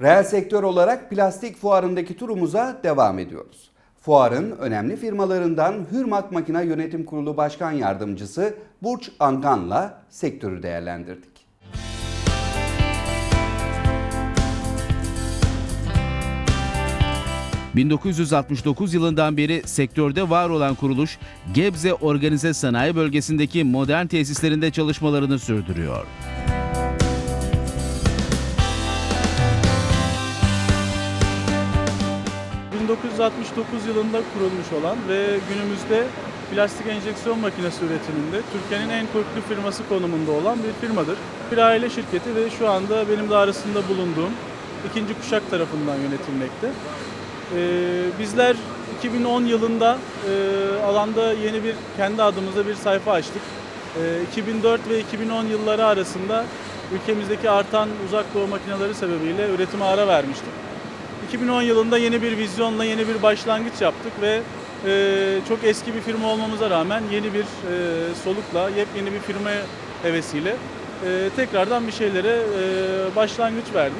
Reel sektör olarak plastik fuarındaki turumuza devam ediyoruz. Fuarın önemli firmalarından Hürmak Makina Yönetim Kurulu Başkan Yardımcısı Burç Angan'la sektörü değerlendirdik. ...1969 yılından beri sektörde var olan kuruluş... ...Gebze Organize Sanayi Bölgesi'ndeki modern tesislerinde çalışmalarını sürdürüyor. ...1969 yılında kurulmuş olan ve günümüzde plastik enjeksiyon makinesi üretiminde Türkiye'nin en köklü firması konumunda olan bir firmadır. Bir aile şirketi ve şu anda benim de arasında bulunduğum ikinci kuşak tarafından yönetilmekte. Ee, bizler 2010 yılında e, alanda yeni bir kendi adımıza bir sayfa açtık. Ee, 2004 ve 2010 yılları arasında ülkemizdeki artan uzak doğu makineleri sebebiyle üretime ara vermiştik. 2010 yılında yeni bir vizyonla yeni bir başlangıç yaptık ve e, çok eski bir firma olmamıza rağmen yeni bir e, solukla yepyeni bir firma hevesiyle e, tekrardan bir şeylere e, başlangıç verdik.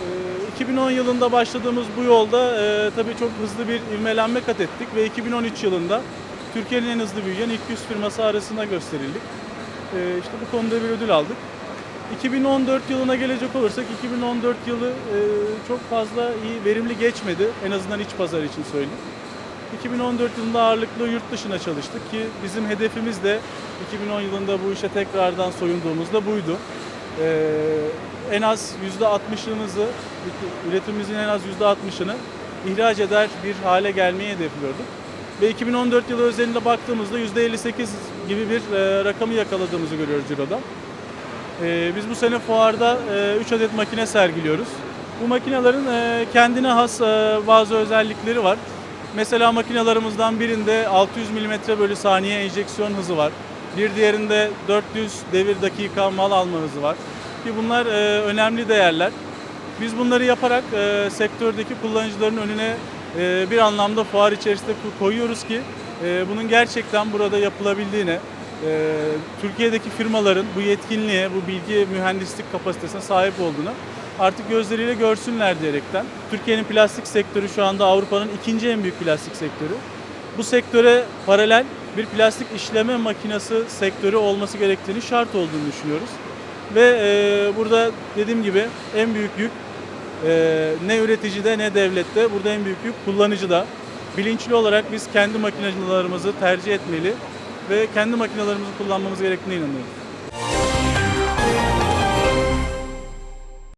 E, 2010 yılında başladığımız bu yolda e, tabii çok hızlı bir ivmelenme kat ettik ve 2013 yılında Türkiye'nin en hızlı büyüyen ilk 100 firması arasında gösterildik. E, işte bu konuda bir ödül aldık. 2014 yılına gelecek olursak 2014 yılı e, çok fazla iyi, verimli geçmedi. En azından iç pazar için söyleyeyim. 2014 yılında ağırlıklı yurt dışına çalıştık ki bizim hedefimiz de 2010 yılında bu işe tekrardan soyunduğumuzda buydu. E, en az %60'ımızı, üretimimizin en az %60'ını ihraç eder bir hale gelmeyi hedefliyorduk. Ve 2014 yılı özelinde baktığımızda %58 gibi bir e, rakamı yakaladığımızı görüyoruz Ciro'da. Ee, biz bu sene fuarda 3 adet makine sergiliyoruz. Bu makinelerin e, kendine has e, bazı özellikleri var. Mesela makinalarımızdan birinde 600 mm bölü saniye enjeksiyon hızı var. Bir diğerinde 400 devir dakika mal alma hızı var. Ki bunlar e, önemli değerler. Biz bunları yaparak e, sektördeki kullanıcıların önüne e, bir anlamda fuar içerisinde koyuyoruz ki e, bunun gerçekten burada yapılabildiğine, e, Türkiye'deki firmaların bu yetkinliğe, bu bilgi mühendislik kapasitesine sahip olduğunu artık gözleriyle görsünler diyerekten. Türkiye'nin plastik sektörü şu anda Avrupa'nın ikinci en büyük plastik sektörü. Bu sektöre paralel bir plastik işleme makinesi sektörü olması gerektiğini şart olduğunu düşünüyoruz. Ve e, burada dediğim gibi en büyük yük e, ne üreticide ne devlette, burada en büyük yük kullanıcıda. Bilinçli olarak biz kendi makinacılarımızı tercih etmeli ve kendi makinelerimizi kullanmamız gerektiğine inanıyorum.